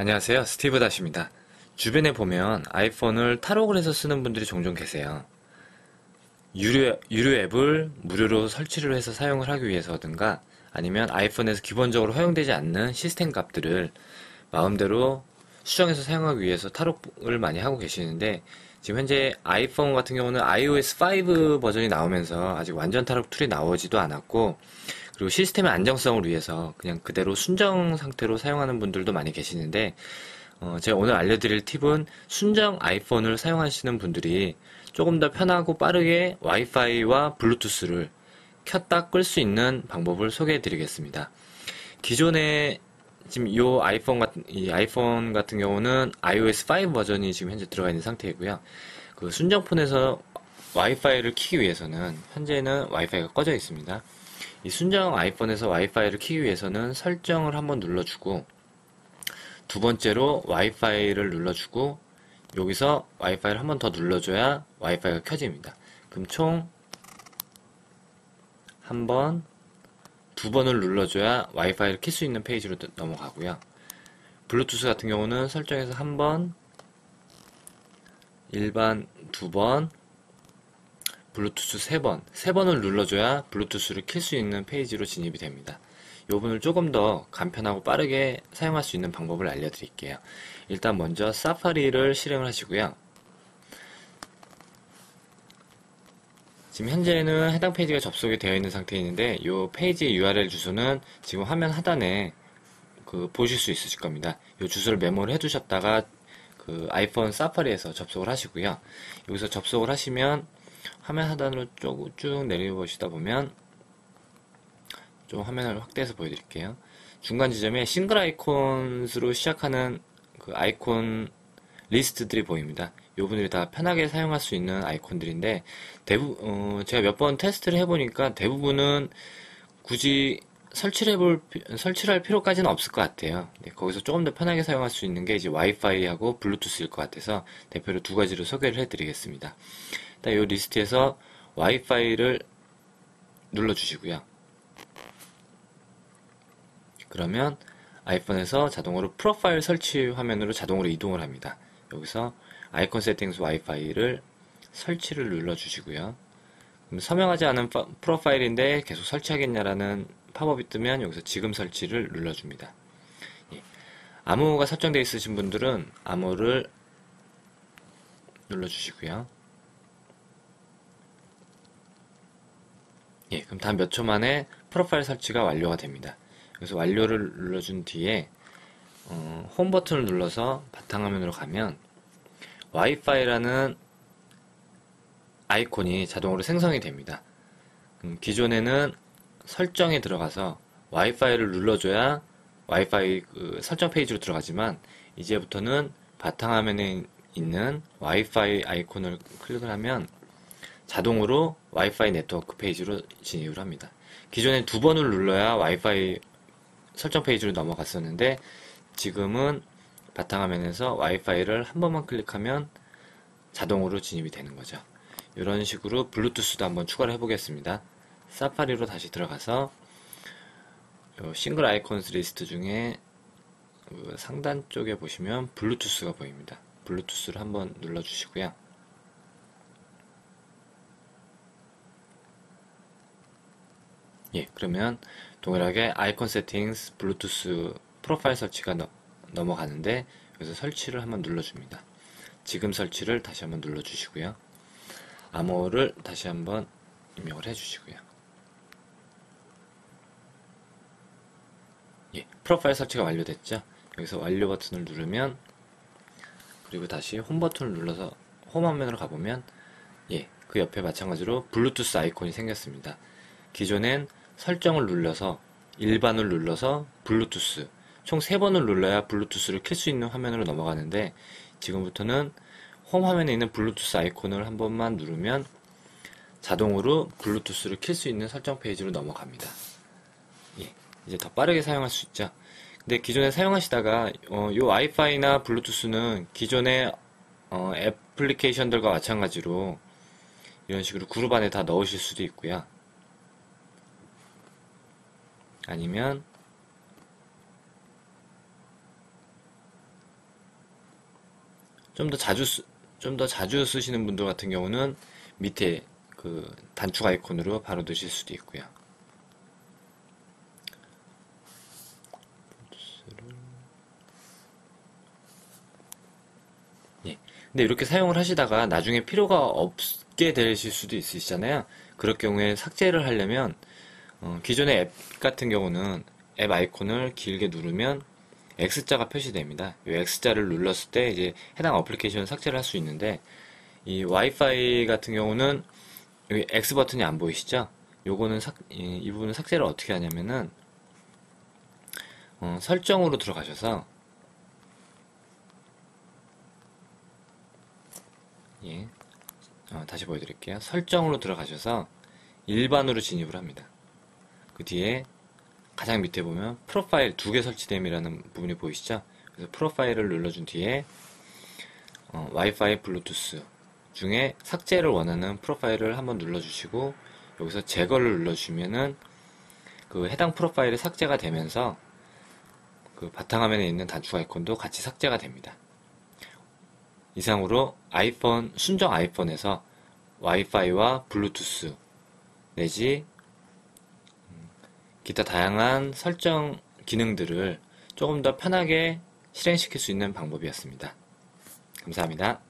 안녕하세요. 스티브 다시입니다. 주변에 보면 아이폰을 탈옥을 해서 쓰는 분들이 종종 계세요. 유료, 유료 앱을 무료로 설치를 해서 사용을 하기 위해서든가 아니면 아이폰에서 기본적으로 허용되지 않는 시스템 값들을 마음대로 수정해서 사용하기 위해서 탈옥을 많이 하고 계시는데 지금 현재 아이폰 같은 경우는 iOS 5 버전이 나오면서 아직 완전 탈옥 툴이 나오지도 않았고 그리고 시스템의 안정성을 위해서 그냥 그대로 순정 상태로 사용하는 분들도 많이 계시는데 어, 제가 오늘 알려드릴 팁은 순정 아이폰을 사용하시는 분들이 조금 더 편하고 빠르게 와이파이와 블루투스를 켰다 끌 수 있는 방법을 소개해 드리겠습니다. 기존에 지금 이 아이폰 같은 이 아이폰 같은 경우는 iOS 5 버전이 지금 현재 들어가 있는 상태이고요. 그 순정폰에서 와이파이를 키기 위해서는 현재는 와이파이가 꺼져 있습니다. 이 순정 아이폰에서 와이파이를 키기 위해서는 설정을 한번 눌러주고 두 번째로 와이파이를 눌러주고 여기서 와이파이를 한번 더 눌러줘야 와이파이가 켜집니다. 그럼 총 한 번, 두 번을 눌러줘야 와이파이를 킬 수 있는 페이지로 넘어가고요. 블루투스 같은 경우는 설정에서 한 번, 일반 두 번, 블루투스 3번, 3번을 눌러줘야 블루투스를 킬 수 있는 페이지로 진입이 됩니다. 이 부분을 조금 더 간편하고 빠르게 사용할 수 있는 방법을 알려드릴게요. 일단 먼저 사파리를 실행을 하시고요. 지금 현재는 해당 페이지가 접속이 되어 있는 상태인데 이 페이지의 URL 주소는 지금 화면 하단에 그 보실 수 있으실 겁니다. 이 주소를 메모를 해두셨다가 그 아이폰 사파리에서 접속을 하시고요. 여기서 접속을 하시면 화면 하단으로 쭉, 쭉 내려보시다 보면 좀 화면을 확대해서 보여드릴게요. 중간 지점에 싱글 아이콘으로 시작하는 그 아이콘 리스트들이 보입니다. 요 분들이 다 편하게 사용할 수 있는 아이콘들인데 대부 어, 제가 몇 번 테스트를 해보니까 대부분은 굳이 설치를 해볼 설치를 할 필요까지는 없을 것 같아요. 네, 거기서 조금 더 편하게 사용할 수 있는 게 이제 와이파이하고 블루투스일 것 같아서 대표로 두 가지로 소개를 해드리겠습니다. 일단 이 리스트에서 와이파이를 눌러주시고요. 그러면 아이폰에서 자동으로 프로파일 설치 화면으로 자동으로 이동을 합니다. 여기서 아이콘 세팅스 와이파이를 설치를 눌러주시고요. 서명하지 않은 프로파일인데 계속 설치하겠냐라는 팝업이 뜨면 여기서 지금 설치를 눌러줍니다. 예. 암호가 설정되어 있으신 분들은 암호를 눌러주시고요. 예, 그럼 단 몇 초 만에 프로파일 설치가 완료가 됩니다. 그래서 완료를 눌러준 뒤에 어, 홈 버튼을 눌러서 바탕화면으로 가면 와이파이라는 아이콘이 자동으로 생성이 됩니다. 음, 기존에는 설정에 들어가서 와이파이를 눌러줘야 와이파이 그 설정 페이지로 들어가지만 이제부터는 바탕화면에 있는 와이파이 아이콘을 클릭을 하면 자동으로 와이파이 네트워크 페이지로 진입을 합니다. 기존에 두 번을 눌러야 와이파이 설정 페이지로 넘어갔었는데 지금은 바탕화면에서 와이파이를 한 번만 클릭하면 자동으로 진입이 되는 거죠. 이런 식으로 블루투스도 한번 추가를 해보겠습니다. 사파리로 다시 들어가서 싱글 아이콘스 리스트 중에 그 상단 쪽에 보시면 블루투스가 보입니다. 블루투스를 한번 눌러주시고요. 예, 그러면 동일하게 아이콘 세팅스 블루투스 프로파일 설치가 너, 넘어가는데 여기서 설치를 한번 눌러줍니다. 지금 설치를 다시 한번 눌러주시고요. 암호를 다시 한번 입력을 해주시고요. 예, 프로파일 설치가 완료됐죠? 여기서 완료 버튼을 누르면 그리고 다시 홈 버튼을 눌러서 홈 화면으로 가보면 예, 그 옆에 마찬가지로 블루투스 아이콘이 생겼습니다. 기존엔 설정을 눌러서 일반을 눌러서 블루투스 총 3번을 눌러야 블루투스를 켤 수 있는 화면으로 넘어가는데 지금부터는 홈 화면에 있는 블루투스 아이콘을 한 번만 누르면 자동으로 블루투스를 켤 수 있는 설정 페이지로 넘어갑니다. 예, 이제 더 빠르게 사용할 수 있죠. 근데 기존에 사용하시다가 어, 이 와이파이나 블루투스는 기존의 어, 애플리케이션들과 마찬가지로 이런 식으로 그룹 안에 다 넣으실 수도 있고요. 아니면 좀 더 자주 좀 더 자주 쓰시는 분들 같은 경우는 밑에 그 단축 아이콘으로 바로 넣으실 수도 있고요. 예. 근데 이렇게 사용을 하시다가 나중에 필요가 없게 되실 수도 있으시잖아요. 그럴 경우에 삭제를 하려면 어, 기존의 앱 같은 경우는 앱 아이콘을 길게 누르면 X자가 표시됩니다. 이 X자를 눌렀을 때 이제 해당 어플리케이션 삭제를 할 수 있는데 이 와이파이 같은 경우는 여기 X 버튼이 안 보이시죠? 요거는 삭, 이, 이 부분은 삭제를 어떻게 하냐면은 어, 설정으로 들어가셔서 예, 어, 다시 보여드릴게요. 설정으로 들어가셔서 일반으로 진입을 합니다. 그 뒤에 가장 밑에 보면 프로파일 두 개 설치됨이라는 부분이 보이시죠? 그래서 프로파일을 눌러준 뒤에 어, 와이파이 블루투스 중에 삭제를 원하는 프로파일을 한번 눌러주시고 여기서 제거를 눌러주면은 그 해당 프로파일이 삭제가 되면서 그 바탕화면에 있는 단축 아이콘도 같이 삭제가 됩니다. 이상으로 아이폰 순정 아이폰에서 와이파이와 블루투스 내지 기타 다양한 설정 기능들을 조금 더 편하게 실행시킬 수 있는 방법이었습니다. 감사합니다.